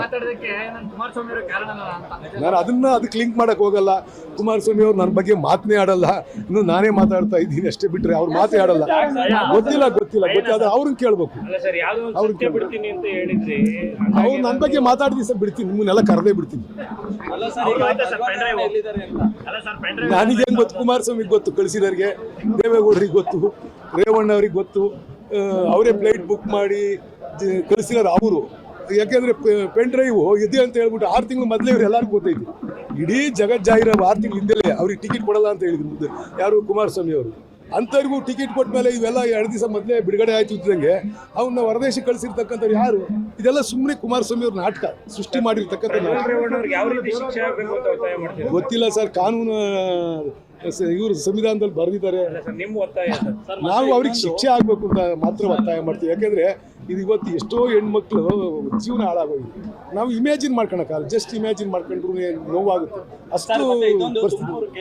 ಮಾತಾಡೋದಕ್ಕೆ ನಾನು ಕುಮಾರಸ್ವಾಮಿ ಅವರ ಕಾರಣ ಅಂತ. ನಾನು ಅದನ್ನ ಅದಕ್ಕೆ ಲಿಂಕ್ ಮಾಡಕ್ ಹೋಗಲ್ಲ. ಕುಮಾರಸ್ವಾಮಿ ಅವ್ರು ನನ್ನ ಬಗ್ಗೆ ಮಾತನೇ ಆಡಲ್ಲ. ಇನ್ನು ನಾನೇ ಮಾತಾಡ್ತಾ ಇದ್ದೀನಿ ಅಷ್ಟೇ ಬಿಟ್ರೆ ಅವ್ರು ಮಾತೇ ಆಡಲ್ಲ. ಗೊತ್ತಿಲ್ಲ ಗೊತ್ತಿಲ್ಲ ಗೊತ್ತಿಲ್ಲ. ಅವ್ರನ್ನ ಕೇಳ್ಬೇಕು. ಅಲ್ಲ ಸರ್ ಯಾವ್ದೋ ಒಂದು ಅವ್ರು ಬಿಡ್ತೀನಿ ಅಂತ ಹೇಳಿದ್ರಿ ಅವ್ರು ನನ್ನ ಬಗ್ಗೆ ಮಾತಾಡಿದ್ವಿ ಸರ್ ಬಿಡ್ತೀನಿ. ನಿಮ್ಮನ್ನೆಲ್ಲ ಕರೆದೇ ಬಿಡ್ತೀನಿ. ಅಲ್ಲ ಸರ್ ಈಗ ಭಗವಾನ್ ಎಲ್ಲಿದ್ದಾರೆ ಅಂತ ಅಲ್ಲ ಸರ್ ಪೆನ್ ನನಗೇನು ಗೊತ್ತು? ಕುಮಾರಸ್ವಾಮಿಗೆ ಗೊತ್ತು ಕಳಿಸಿದವ್ರಿಗೆ. ದೇವೇಗೌಡರಿಗೆ ಗೊತ್ತು ರೇವಣ್ಣ ಅವ್ರಿಗೆ ಗೊತ್ತು ಅವರೇ ಫ್ಲೈಟ್ ಬುಕ್ ಮಾಡಿ ಕಳಿಸಿದಾರೆ ಅವರು. ಯಾಕೆಂದ್ರೆ ಪೆನ್ ಡ್ರೈವ್ ಇದೆ ಅಂತ ಹೇಳ್ಬಿಟ್ಟು ಆರು ತಿಂಗಳು ಮೊದಲೇ ಇವ್ರು ಎಲ್ಲರಿಗೂ ಗೊತ್ತೈತಿ. ಇಡೀ ಜಗತ್ ಜಾಹಿರ ಆರು ತಿಂಗಳು ಹಿಂದೆಲೇ ಅವ್ರಿಗೆ ಟಿಕೆಟ್ ಕೊಡಲ್ಲ ಅಂತ ಹೇಳಿದ್ರು ಮುಂದೆ. ಯಾರು ಕುಮಾರಸ್ವಾಮಿ ಅವರು? ಅಂಥವ್ರಿಗೂ ಟಿಕೆಟ್ ಕೊಟ್ಟ ಮೇಲೆ ಇವೆಲ್ಲ ಎರಡು ದಿವಸ ಮೊದಲೇ ಬಿಡುಗಡೆ ಆಯ್ತು ಇದ್ದಂಗೆ ಅವನ್ನ ಹೊರದೇಶಕ್ಕೆ ಕಳಿಸಿರ್ತಕ್ಕಂಥವ್ರು ಯಾರು? ಇದೆಲ್ಲ ಸುಮ್ಮನೆ ಕುಮಾರಸ್ವಾಮಿ ಅವ್ರ ನಾಟಕ ಸೃಷ್ಟಿ ಮಾಡಿರ್ತಕ್ಕಂಥ ಗೊತ್ತಿಲ್ಲ ಸರ್ ಕಾನೂನು ಇವರು ಸಂವಿಧಾನದಲ್ಲಿ ಬರೆದಿದ್ದಾರೆ. ನಾವು ಅವ್ರಿಗೆ ಶಿಕ್ಷೆ ಆಗ್ಬೇಕು ಅಂತ ಮಾತ್ರ ಒತ್ತಾಯ ಮಾಡ್ತೀವಿ. ಯಾಕೆಂದ್ರೆ ಇದು ಇವತ್ತು ಎಷ್ಟೋ ಹೆಣ್ಮಕ್ಳು ಜೀವನ ಹಾಳಾಗೋಗಿದೆ. ನಾವು ಇಮ್ಯಾಜಿನ್ ಮಾಡ್ಕೊಳಕ್ಕಾಗಲ್ಲ. ಜಸ್ಟ್ ಇಮ್ಯಾಜಿನ್ ಮಾಡ್ಕೊಂಡ್ರು ನೋವಾಗುತ್ತೆ. ಅಷ್ಟು ಪರಿಸ್ಥಿತಿ.